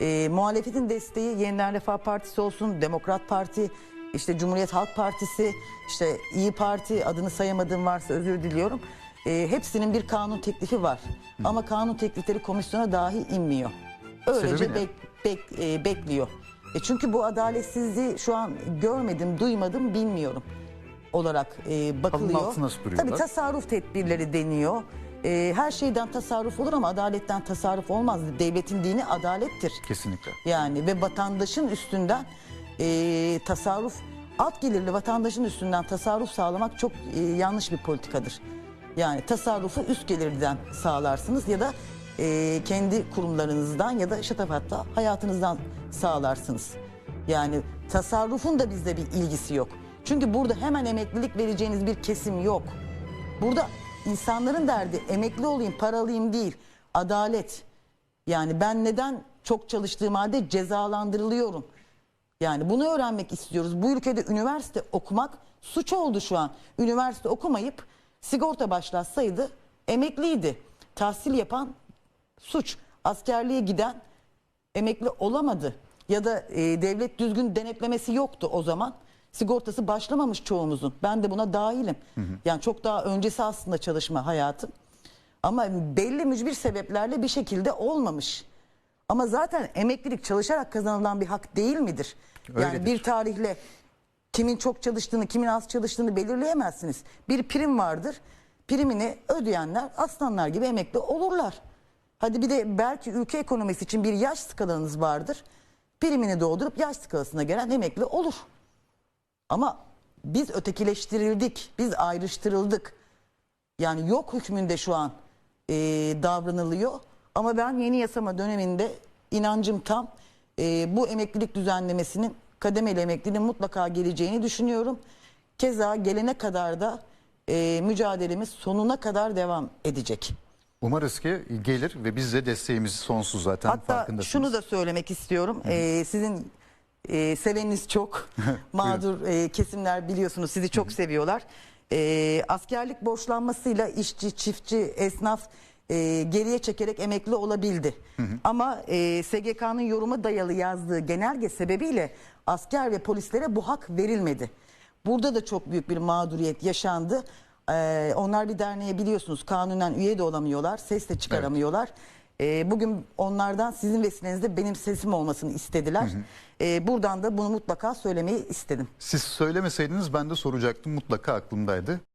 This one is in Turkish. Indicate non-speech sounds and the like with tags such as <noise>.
e, muhalefetin desteği Yeniden Refah Partisi olsun, Demokrat Parti, işte Cumhuriyet Halk Partisi, işte İyi Parti adını sayamadığım varsa özür diliyorum. E, hepsinin bir kanun teklifi var. Ama kanun teklifleri komisyona dahi inmiyor. Öylece bek, bek- e, bekliyor. E çünkü bu adaletsizliği şu an görmedim, duymadım, bilmiyorum olarak e, bakılıyor. Tabii tasarruf tedbirleri deniyor. E, her şeyden tasarruf olur ama adaletten tasarruf olmaz. Devletin dini adalettir. Kesinlikle. Yani ve vatandaşın üstünden e, tasarruf, alt gelirli vatandaşın üstünden tasarruf sağlamak çok e, yanlış bir politikadır. Yani tasarrufu üst gelirden sağlarsınız ya da e, kendi kurumlarınızdan ya da şatafatla hayatınızdan sağlarsınız. Yani tasarrufun da bizde bir ilgisi yok. Çünkü burada hemen emeklilik vereceğiniz bir kesim yok. Burada insanların derdi emekli olayım, paralıyım değil, adalet. Yani ben neden çok çalıştığım halde cezalandırılıyorum? Yani bunu öğrenmek istiyoruz. Bu ülkede üniversite okumak suç oldu şu an. Üniversite okumayıp sigorta başlatsaydı emekliydi. Tahsil yapan suç. Askerliğe giden emekli olamadı. Ya da e, devlet düzgün denetlemesi yoktu o zaman. Sigortası başlamamış çoğumuzun. Ben de buna dahilim. Yani çok daha öncesi aslında çalışma hayatım. Ama belli mücbir sebeplerle bir şekilde olmamış. Ama zaten emeklilik çalışarak kazanılan bir hak değil midir? Yani Öyledir. bir tarihle kimin çok çalıştığını, kimin az çalıştığını belirleyemezsiniz. Bir prim vardır. Primini ödeyenler aslanlar gibi emekli olurlar. Hadi bir de belki ülke ekonomisi için bir yaş skalanız vardır. Primini doldurup yaş skalasına gelen emekli olur. Ama biz ötekileştirildik, biz ayrıştırıldık. Yani yok hükmünde şu an e, davranılıyor. Ama ben yeni yasama döneminde inancım tam e, bu emeklilik düzenlemesinin kademeli emekliliğin mutlaka geleceğini düşünüyorum. Keza gelene kadar da e, mücadelemiz sonuna kadar devam edecek. Umarız ki gelir ve biz de desteğimiz sonsuz zaten Hatta farkındasınız. şunu da söylemek istiyorum. Ee, sizin e, seveniniz çok. <laughs> Mağdur e, kesimler biliyorsunuz sizi çok seviyorlar. Ee, askerlik borçlanmasıyla işçi, çiftçi, esnaf e, geriye çekerek emekli olabildi. Ama e, SGK'nın yoruma dayalı yazdığı genelge sebebiyle asker ve polislere bu hak verilmedi. Burada da çok büyük bir mağduriyet yaşandı. Ee, onlar bir derneğe biliyorsunuz kanunen üye de olamıyorlar, ses de çıkaramıyorlar. Ee, bugün onlardan sizin vesilenizde benim sesim olmasını istediler. Ee, buradan da bunu mutlaka söylemeyi istedim. Siz söylemeseydiniz ben de soracaktım mutlaka aklımdaydı.